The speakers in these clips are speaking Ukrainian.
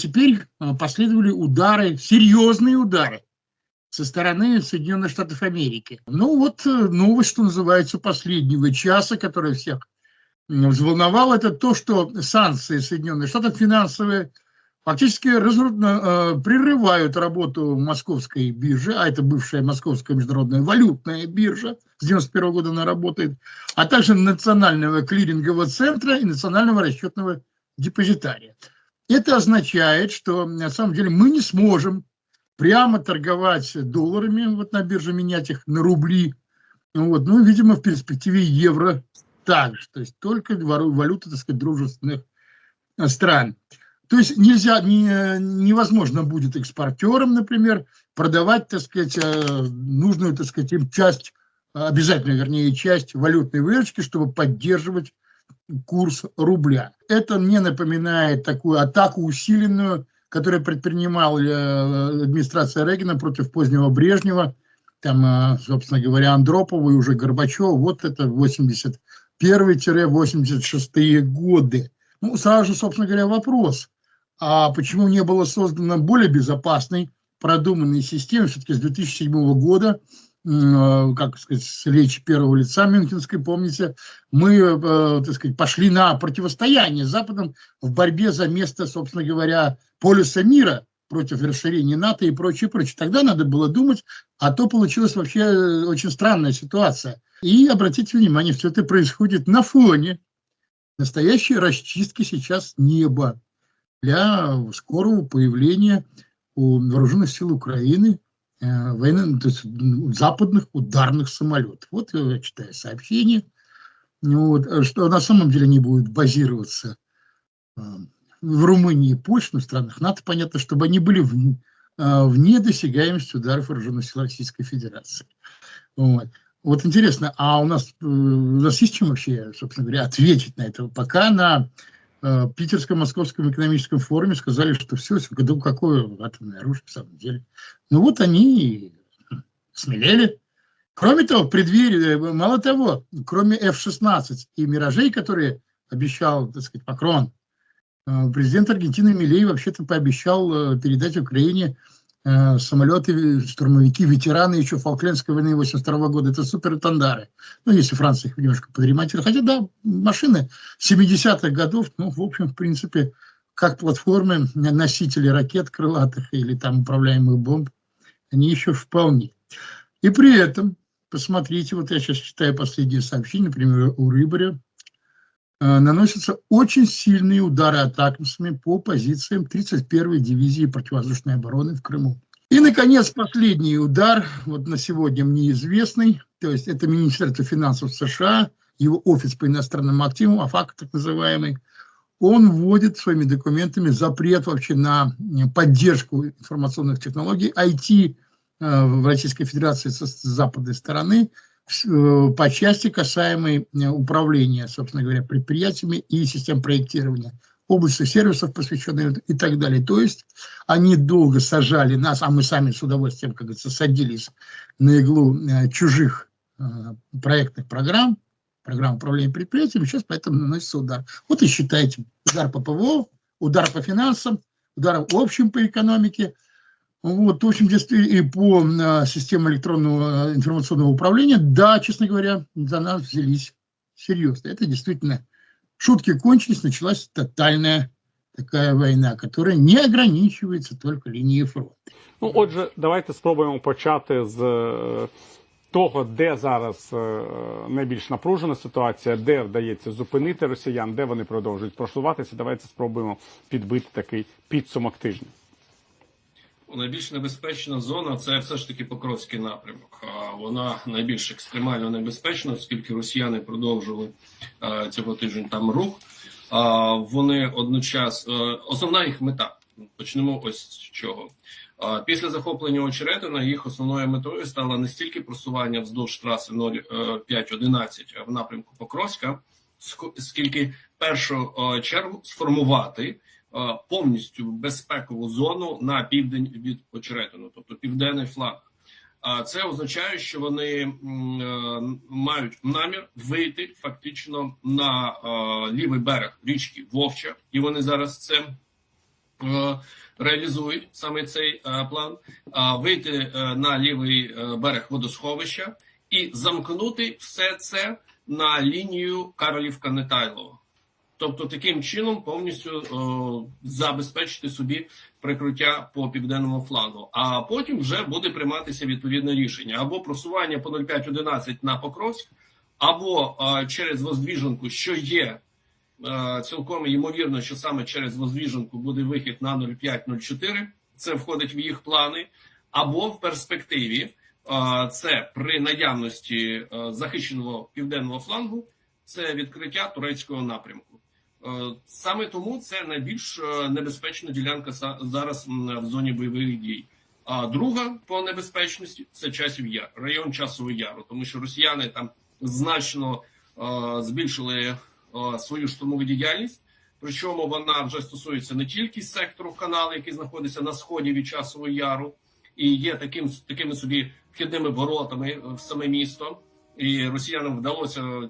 Теперь э, последовали удары, серьезные удары со стороны Соединенных Штатов Америки. Ну вот э, новость, что называется, последнего часа, которая всех взволновала, это то, что санкции Соединенных Штатов финансовые фактически разру- э, прерывают работу московской биржи, а это бывшая московская международная валютная биржа, с 91 года она работает, а также национального клирингового центра и национального расчетного депозитария. Это означает, что на самом деле мы не сможем прямо торговать долларами, вот на бирже менять их на рубли. Вот. Ну, видимо, в перспективе евро также. То есть только валюта, так сказать, дружественных э, стран. То есть нельзя, не, невозможно будет экспортерам, например, продавать, так сказать, э, нужную, так сказать, им часть, э, обязательно, вернее, часть валютной выручки, чтобы поддерживать курс рубля. Это мне напоминает такую атаку усиленную, которую предпринимала э, администрация Регина против позднего Брежнева, там, э, собственно говоря, Андропова и уже Горбачева. Вот это 81-86 годы. Ну, сразу же, собственно говоря, вопрос. А почему не было создано более безопасной, продуманной системы? Все-таки с 2007 года как сказать, с речи первого лица Мюнхенской, помните, мы, э, так сказать, пошли на противостояние с Западом в борьбе за место, собственно говоря, полюса мира против расширения НАТО и прочее, прочее. Тогда надо было думать, а то получилась вообще э, очень странная ситуация. И обратите внимание, все это происходит на фоне настоящей расчистки сейчас неба для скорого появления у вооруженных сил Украины э, военно, то есть, западных ударных самолетов. Вот я читаю сообщение, ну вот, э, что на самом деле они будут базироваться э, в Румынии и Польше, в странах НАТО, понятно, чтобы они были в, э, вне досягаемости ударов вооруженных сил Российской Федерации. Вот. Вот интересно, а у нас, э, у нас есть чем вообще, собственно говоря, ответить на это? Пока на э, Питерском Московском экономическом форуме сказали, что все, да какое атомное оружие в самом деле. Ну вот они и смелели. Кроме того, преддверии, э, мало того, кроме F-16 и «Миражей», которые обещал, так сказать, Макрон, э, президент Аргентины Милей вообще-то пообещал передать Украине самолеты, штурмовики, ветераны еще Фолклендской войны 82 года. Это супер-тандары. Ну, если Франция их немножко подремонтирует. Хотя, да, машины 70-х годов, ну, в общем, в принципе, как платформы, носители ракет крылатых или там управляемых бомб, они еще вполне. И при этом, посмотрите, вот я сейчас читаю последнее сообщение, например, у Рыбаря, э, наносятся очень сильные удары атакамсами по позициям 31-й дивизии противовоздушной обороны в Крыму. И, наконец, последний удар, вот на сегодня мне известный, то есть это Министерство финансов США, его офис по иностранным активам, АФАК так называемый, он вводит своими документами запрет вообще на э, поддержку информационных технологий, IT э, в Российской Федерации со западной стороны э, по части касаемой э, управления, собственно говоря, предприятиями и систем проектирования, области сервисов, посвященные и так далее. То есть они долго сажали нас, а мы сами с удовольствием, как говорится, садились на иглу э, чужих э, проектных программ, программ управления предприятиями, сейчас поэтому наносится удар. Вот и считайте, удар по ПВО, удар по финансам, удар в общем по экономике, вот, в общем, если и по э, системе электронного э, информационного управления, да, честно говоря, за нас взялись серьезно. Это действительно шутки кончились, началась тотальная такая война, которая не ограничивается только линией фронта. Ну, отже, давайте спробуємо почати з е, того, де зараз е, найбільш напружена ситуація, де вдається зупинити росіян, де вони продовжують просуватися. Давайте спробуємо підбити такий підсумок тижня. Найбільш небезпечна зона це все ж таки Покровський напрямок. Вона найбільш екстремально небезпечна, оскільки росіяни продовжили е, цього тижня там рух. Вони одночас е, основна їх мета. Почнемо ось з чого. Після захоплення Очеретина їх основною метою стало не стільки просування вздовж траси 0511 в напрямку Покровська, скільки першу е, чергу сформувати повністю безпекову зону на південь від Очеретину, тобто південний фланг. А це означає, що вони е, мають намір вийти фактично на е, лівий берег річки Вовча, і вони зараз це е, реалізують саме цей е, план, вийти е, на лівий е, берег водосховища і замкнути все це на лінію Каролівка-Нетайлова. Тобто таким чином повністю о, забезпечити собі прикриття по південному флангу. А потім вже буде прийматися відповідне рішення або просування по 0511 на Покровськ, або е, через Воздвіженку, що є е, цілком ймовірно, що саме через Воздвіженку буде вихід на 0504, Це входить в їх плани, або в перспективі е, це при наявності е, захищеного південного флангу, це відкриття турецького напрямку. Е, Саме тому це найбільш е, небезпечна ділянка зараз в зоні бойових дій. А друга по небезпечності це часів яр, район часового яру, тому що росіяни там значно е, збільшили свою штурмову діяльність. Причому вона вже стосується не тільки сектору каналу, який знаходиться на сході від часового яру, і є таким такими собі вхідними воротами в саме місто. І росіянам вдалося е,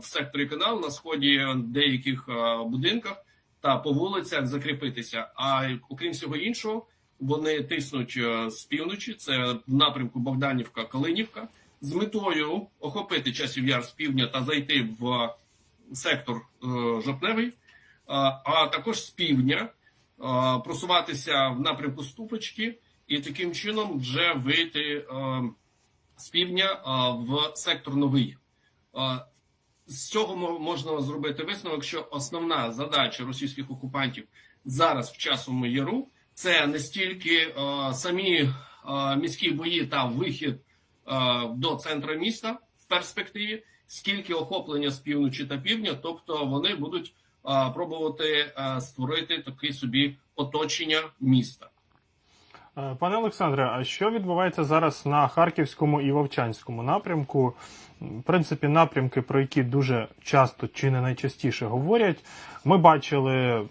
в секторі каналу на сході деяких е, будинках та по вулицях закріпитися. А окрім всього іншого, вони тиснуть е, з півночі. Це в напрямку Богданівка, Калинівка, з метою охопити часів яр з півдня та зайти в сектор е, жовтневий, а, також з півдня е, просуватися в напрямку Ступочки і таким чином вже вийти. З півдня в сектор новий. З цього можна зробити висновок, що основна задача російських окупантів зараз в часовому яру це не стільки самі міські бої та вихід до центру міста в перспективі, скільки охоплення з півночі та півдня, тобто вони будуть пробувати створити таке собі оточення міста. Е, Пане Олександре, а що відбувається зараз на Харківському і Вовчанському напрямку? В принципі, напрямки, про які дуже часто чи не найчастіше говорять. Ми бачили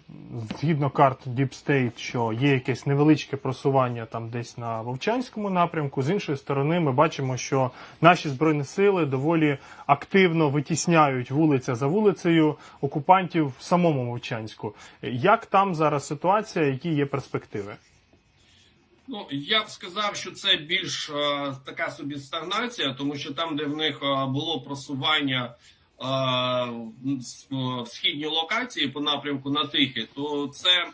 згідно карт Deep State, що є якесь невеличке просування там десь на Вовчанському напрямку. З іншої сторони, ми бачимо, що наші збройні сили доволі активно витісняють вулиця за вулицею окупантів в самому Вовчанську. Як там зараз ситуація, які є перспективи? Ну я б сказав, що це більш е, така собі стагнація, тому що там, де в них е, було просування е, в східній локації по напрямку на Тихе, то це е,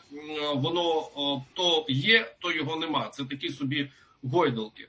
воно е, то є, то його нема. Це такі собі гойдалки.